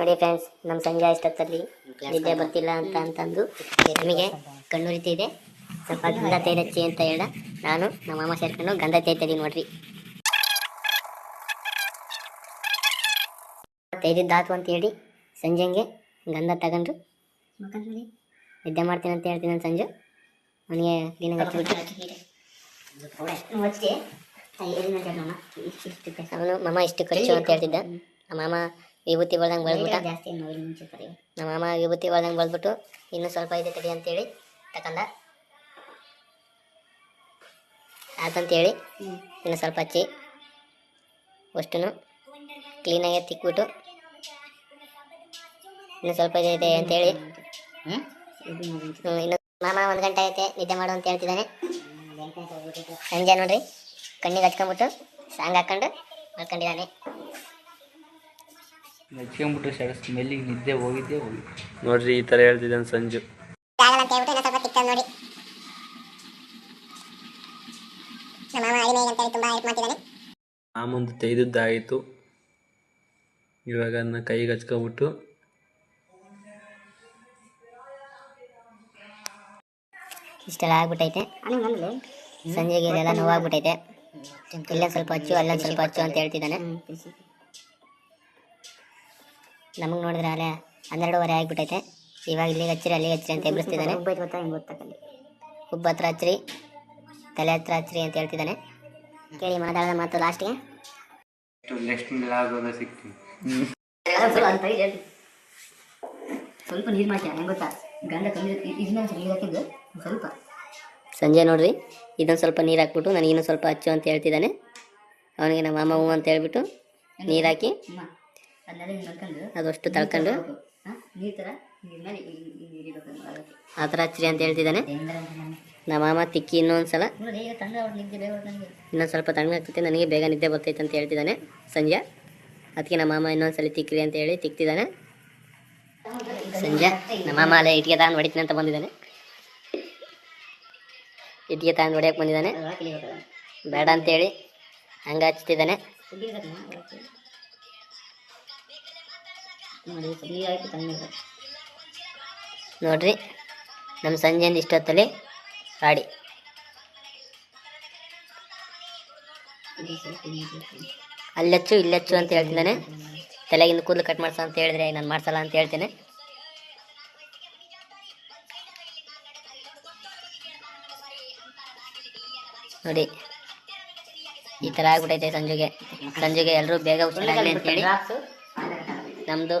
ನೋಡಿ ಫ್ರೆಂಡ್ಸ್ ನಮ್ಮ ಸಂಜೆ ಅಷ್ಟೊತ್ತಲ್ಲಿ ನಿದ್ದೆ ಬರ್ತಿಲ್ಲ ಅಂತ ಅಂತಂದು ನಮಗೆ ಕಣ್ಣು ರೀತಿ ಇದೆ. ಸ್ವಲ್ಪ ಗಂಧ ತೈರಚ್ಚಿ ಅಂತ ಹೇಳ. ನಾನು, ನಮ್ಮ ಮಾಮ ಸೇರ್ಕೊಂಡು ಗಂಧ ತೈತದಿ ನೋಡ್ರಿ. ತೈದಿದ್ದಾತು ಅಂತ ಹೇಳಿ ಸಂಜೆಗೆ ಗಂಧ ತಗೊಂಡು ನಿದ್ದೆ ಮಾಡ್ತೀನಿ ಅಂತ ಹೇಳ್ತೀನಿ ನಾನು ಸಂಜೆ. ಅವನಿಗೆ ದಿನ ಅವನು ಮಾಮ ಇಷ್ಟು ಖರ್ಚು ಅಂತ ಹೇಳ್ತಿದ್ದ. ನಮ್ಮ ಮಾಮ ವಿಭೂತಿ ಬಳದಂಗೆ ಬೆಳೆದ್ಬಿಟ್ಟ. ನಮ್ಮ ಮಾಮ ವಿಭೂತಿ ಬಳದಂಗೆ ಬೆಳೆದ್ಬಿಟ್ಟು ಇನ್ನೂ ಸ್ವಲ್ಪ ಇದೆ ತಡಿ ಅಂತೇಳಿ ತಕೊಂಡ ಆತಂತೇಳಿ ಇನ್ನು ಸ್ವಲ್ಪ ಹಚ್ಚಿ ಅಷ್ಟು ಕ್ಲೀನಾಗಿ ತಿಕ್ಬಿಟ್ಟು ಇನ್ನು ಸ್ವಲ್ಪ ಇದೆ ಇದೆ ಅಂತೇಳಿ ಇನ್ನು ಮಾಮ ಒಂದು ಗಂಟೆ ಐತೆ ನಿದ್ದೆ ಮಾಡು ಅಂತ ಹೇಳ್ತಿದ್ದಾನೆ. ಸಂಜೆ ನೋಡ್ರಿ ಕಣ್ಣಿಗೆ ಹಚ್ಕೊಂಬಿಟ್ಟು ಸಾಂಗ್ ಹಾಕೊಂಡು ಮಲ್ಕೊಂಡಿದ್ದಾನೆ. ಹಚ್ಕೊಂಬಿಟ್ರೆ ಸಡ ಸ್ಮೆಲ್ಲಿಗೆ ನಿದ್ದೆ ಹೋಗಿದ್ದೆ ಹೋಗಿ ನೋಡ್ರಿ ಈ ತರ ಹೇಳ್ತಿದ್ದಾನೆ ಸಂಜು. ಆಗಲ್ಲ ಅಂತ ಹೇಳ್ಬಿಟ್ಟು ಇನ್ನೂ ಸ್ವಲ್ಪ ತಿಕ್ತಾನೆ ನೋಡಿ. ನಮ್ಮ ಮಾಮ ಅಡಿಮೆಗೆ ಅಂತ ಹೇಳಿ ತುಂಬಾ ಹೆಲ್ಪ್ ಮಾಡ್ತಿದ್ದಾನೆ. ಮಾಮಂದು ತೆಗೆದದ್ದಾಯಿತು ಇವಾಗ ಅದನ್ನ ಕೈಗೆ ಹಚ್ಕೊಬಿಟ್ಟು ಇಷ್ಟೆಲ್ಲ ಆಗ್ಬಿಟ್ಟೈತೆ. ಸಂಜೆಗೆ ಇದೆಲ್ಲ ನೋವಾಗ್ಬಿಟ್ಟೈತೆ. ಇಲ್ಲ ಸ್ವಲ್ಪ ಹಚ್ಚು ಅಲ್ಲ ಸ್ವಲ್ಪ ಹಚ್ಚು ಅಂತ ಹೇಳ್ತಿದ್ದಾನೆ. ನಮಗೆ ನೋಡಿದ್ರೆ ಅಲ್ಲೇ ಹನ್ನೆರಡುವರೆ ಆಗಿಬಿಟ್ಟೈತೆ. ಇವಾಗ ಇಲ್ಲಿಗೆ ಹಚ್ಚಿರಿ ಅಲ್ಲಿಗೆ ಹಚ್ಚಿರಿ ಅಂತ ಎಬ್ಬಿಸ್ತಿದ್ದಾನೆ. ಹುಬ್ಬ ಹತ್ರ ಹಚ್ಚಿರಿ ತಲೆ ಹತ್ರ ಹಚ್ಚಿರಿ ಅಂತ ಹೇಳ್ತಿದ್ದಾನೆ. ಕೇಳಿ ಮಾತಾಡೋದ ಮಾತು ಲಾಸ್ಟ್ಗೆ ಸ್ವಲ್ಪ ನೀರು ಮಾಡ್ತೀಯ ಹೆಂಗೆ ಗೊತ್ತಾ? ಗಂಧ ಕಮ್ಮಿ ಇದನ್ನ ನೀರು ಹಾಕಿದ್ದು ಸ್ವಲ್ಪ. ಸಂಜೆ ನೋಡ್ರಿ ಇದೊಂದು ಸ್ವಲ್ಪ ನೀರು ಹಾಕ್ಬಿಟ್ಟು ನನಗೆ ಇನ್ನೂ ಸ್ವಲ್ಪ ಹಚ್ಚು ಅಂತ ಹೇಳ್ತಿದ್ದಾನೆ. ಅವನಿಗೆ ನಮ್ಮ ಮಾಮ ಹೂ ಅಂತ ಹೇಳ್ಬಿಟ್ಟು ನೀರು ಹಾಕಿ. ಅದಷ್ಟು ತಳ್ಕೊಂಡು? ಆ ಥರ ಹಚ್ಚಿರಿ ಅಂತ ಹೇಳ್ತಿದ್ದಾನೆ. ನಮ್ಮ ಮಾಮ ತಿಕ್ಕಿ ಇನ್ನೊಂದ್ಸಲ. ಇನ್ನೊಂದು ಸ್ವಲ್ಪ ತಣ್ಣಗಾಗ್ತೈತೆ ನನಗೆ ಬೇಗ ನಿದ್ದೆ ಬರ್ತೈತೆ ಅಂತ ಹೇಳ್ತಿದ್ದಾನೆ ಸಂಜೆ ಅದಕ್ಕೆ ನಮ್ಮ ಮಾಮ ಇನ್ನೊಂದ್ಸಲ ತಿಕ್ಕಿರಿ ಅಂತ ಹೇಳಿ ತಿಕ್ತಿದ್ದಾನೆ. ಸಂಜೆ ನಮ್ಮ ಮಾಮ ಅಲ್ಲೇ ಇಟ್ಟಿಗೆ ತಾನು ಹೊಡಿತೀನಿ ಅಂತ ಬಂದಿದ್ದಾನೆ. ಇಟ್ಟಿಗೆ ತಾನು ಹೊಡಿಯಕ್ಕೆ ಬಂದಿದ್ದಾನೆ. ಬೇಡ ಅಂತೇಳಿ ಹಂಗೆ ಹಚ್ತಿದ್ದಾನೆ. ನೋಡಿ ಸರಿಯಾಗಿ ನೀರು ಹಾಕಿ ತಣ್ಣಗೆ. ನೋಡ್ರಿ ನಮ್ಮ ಸಂಜೆಯಿಂದ ಇಷ್ಟೊತ್ತಲ್ಲಿ ಹಾಡಿ. ಅಲ್ಲಚ್ಚು ಇಲ್ಲಚ್ಚು ಅಂತ ಹೇಳ್ತಿದ್ದಾನೆ. ತಲೆಗಿಂದ ಕೂದಲು ಕಟ್ ಮಾಡ್ಸ ಅಂತ ಹೇಳಿದ್ರೆ ನಾನು ಮಾಡ್ಸಲ್ಲ ಅಂತ ಹೇಳ್ತೇನೆ. ನೋಡಿ ಈ ಥರ ಆಗ್ಬಿಟ್ಟೈತೆ ಸಂಜೆಗೆ. ಸಂಜೆಗೆ ಎಲ್ಲರೂ ಬೇಗ ಹುಷಾರಾಗಲಿ ಅಂತೇಳಿ ನಮ್ಮದು